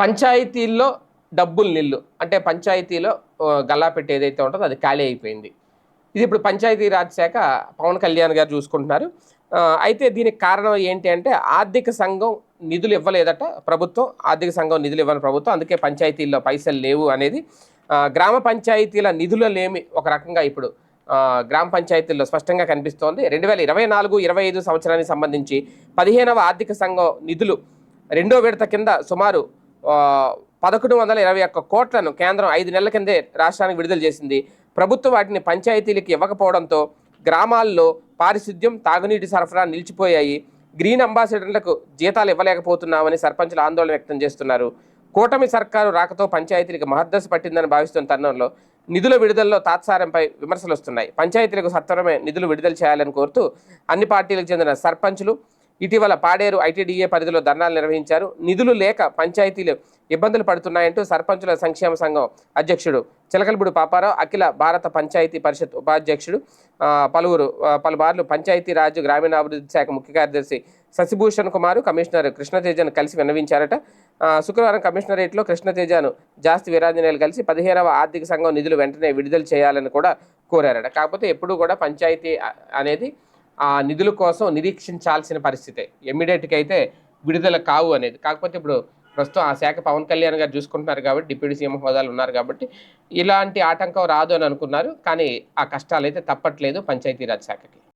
పంచాయతీల్లో డబ్బులు నిల్లు. అంటే పంచాయతీలో ఆ, గల్లా పెట్టి ఏదైతే ఉంటుందో అది ఖాళీ అయిపోయింది. ఇది ఇప్పుడు పంచాయతీ రాజ్ శాఖ పవన్ కళ్యాణ్ గారు చూసుకుంటున్నారు. అయితే దీనికి కారణం ఏంటి అంటే ఆర్థిక సంఘం నిధులు ఇవ్వలేదట ప్రభుత్వం. ఆర్థిక సంఘం నిధులు ఇవ్వని ప్రభుత్వం. అందుకే పంచాయతీల్లో పైసలు లేవు అనేది. గ్రామ పంచాయతీల నిధులు లేమి ఒక రకంగా ఇప్పుడు గ్రామ పంచాయతీల్లో స్పష్టంగా కనిపిస్తోంది. రెండు వేల ఇరవై నాలుగు ఇరవై ఐదు సంవత్సరానికి సంబంధించి పదిహేనవ ఆర్థిక సంఘం నిధులు రెండో విడత కింద సుమారు పదకొండు వందల ఇరవై ఒక్క కోట్లను కేంద్రం ఐదు నెలల కిందే రాష్ట్రానికి విడుదల చేసింది. ప్రభుత్వం వాటిని పంచాయతీలకు ఇవ్వకపోవడంతో గ్రామాల్లో పారిశుద్ధ్యం తాగునీటి సరఫరా నిలిచిపోయాయి. గ్రీన్ అంబాసిడర్లకు జీతాలు ఇవ్వలేకపోతున్నామని సర్పంచులు ఆందోళన వ్యక్తం చేస్తున్నారు. కూటమి సర్కారు రాకతో పంచాయతీలకు మహద్దశ పట్టిందని భావిస్తున్న తరుణంలో నిధుల విడుదలలో తాత్సారంపై విమర్శలు వస్తున్నాయి పంచాయతీలకు సత్వరమే నిధులు విడుదల చేయాలని కోరుతూ అన్ని పార్టీలకు చెందిన సర్పంచులు ఇటీవల పాడేరు ఐటీడీఏ పరిధిలో ధర్నాలు నిర్వహించారు. నిధులు లేక పంచాయతీలు ఇబ్బందులు పడుతున్నాయంటూ సర్పంచుల సంక్షేమ సంఘం అధ్యక్షుడు చిలకలబుడు పాపారావు అఖిల భారత పంచాయతీ పరిషత్ ఉపాధ్యక్షుడు పలువురు పలుమార్లు పంచాయతీరాజ్ గ్రామీణాభివృద్ధి శాఖ ముఖ్య కార్యదర్శి శశిభూషణ్ కుమార్ కమిషనర్ కృష్ణతేజను కలిసి విన్నవించారట. శుక్రవారం కమిషనరేట్లో కృష్ణతేజను జాస్తి వీరాంజనేయులు కలిసి పదిహేనవ ఆర్థిక సంఘం నిధులు వెంటనే విడుదల చేయాలని కూడా కోరారట. కాకపోతే ఎప్పుడూ కూడా పంచాయతీ అనేది ఆ నిధుల కోసం నిరీక్షించాల్సిన పరిస్థితే. ఇమ్మీడియట్గా అయితే విడుదల కావు అనేది. కాకపోతే ఇప్పుడు ప్రస్తుతం ఆ శాఖ పవన్ కళ్యాణ్ గారు చూసుకుంటున్నారు కాబట్టి డిప్యూటీ సీఎం హోదాలు ఉన్నారు కాబట్టి ఇలాంటి ఆటంకం రాదు అని అనుకున్నారు. కానీ ఆ కష్టాలు అయితే తప్పట్లేదు పంచాయతీరాజ్ శాఖకి.